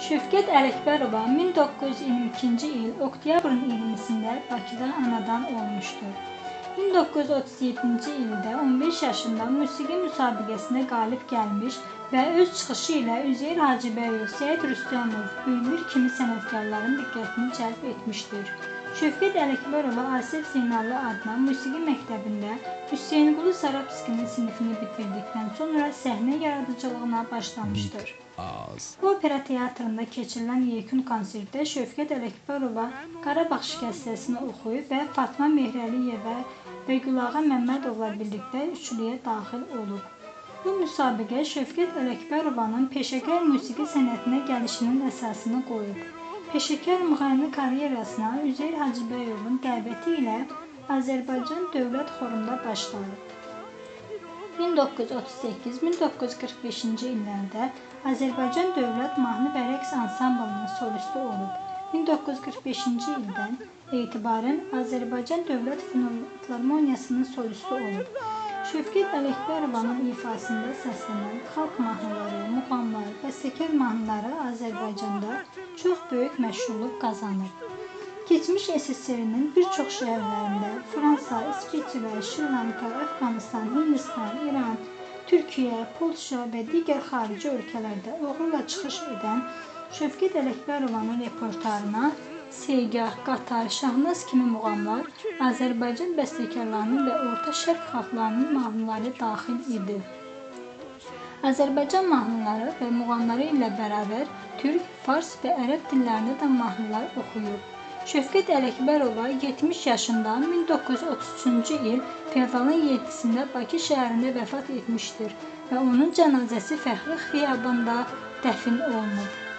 Şövkət Ələkbərova 1922-ci il oktyabrın 20-sində Bakıda anadan olmuşdur. 1937-ci ildə 15 yaşında musiqi müsabiqəsinə qalib gəlmiş və öz çıxışı ilə Üzeyir Hacıbəyov, Səid Rüstəmov, Bülbül kimi sənətkarların diqqətini cəlb etmişdir. Şövkət Ələkbərova Asif Zeynallı adına musiqi məktəbində Hüseynqulu Sarabskinin sinifini bitirdikdən sonra səhnə yaradıcılığına başlamışdır. Az. Opera teatrında keçirilən yekun konsertdə Şövkət Ələkbərova Qarabağ şikəstəsini oxuyub və Fatma Mehrəliyeva və Gülağa Məmmədovla birlikdə üçlüyə daxil olub. Bu müsabiqə Şövkət Ələkbərovanın peşəkar musiqi sənətinə gəlişinin əsasını qoyub. Peşəkar müğənni karyerasına Üzeyir Hacıbəyovun dəvəti ilə Azərbaycan Dövlət Xorunda başlayıb. 1938-1945-ci illərdə Azərbaycan Dövlət Mahnı və Rəqs Ansamblının solisti olub. 1945-ci ildən etibarən Azərbaycan Dövlət Filharmoniyasının solisti olub. Şövkət Ələkbərovanın ifasında səslənən xalq mahnıları, muğamlar, bəstəkar mahnıları Azərbaycanda çox böyük məşhurluq qazanıb. Keçmiş SSR-nin bir çox şəhərlərində Fransa, İsveçrə, Şri-Lanka, Əfqanıstan, Hindistan, İran, Türkiyə, Polşa və digər xarici ölkələrdə uğurla çıxış edən Şövkət Ələkbərovanın repertuarına Seygah, Qatar, Şahnaz kimi muğamlar Azərbaycan bəstəkarlarının və Orta Şərq xalqlarının mahnıları daxil idi. Azərbaycan mahnıları və muğamları ilə bərabər türk, fars və ərəb dillərində də mahnılar oxuyub. Şövkət Ələkbərova 70 yaşında 1933-cü il fevralın 7-sində Bakı şəhərində vəfat etmişdir və onun cənazəsi Fəxri Xiyabanda dəfn olunub.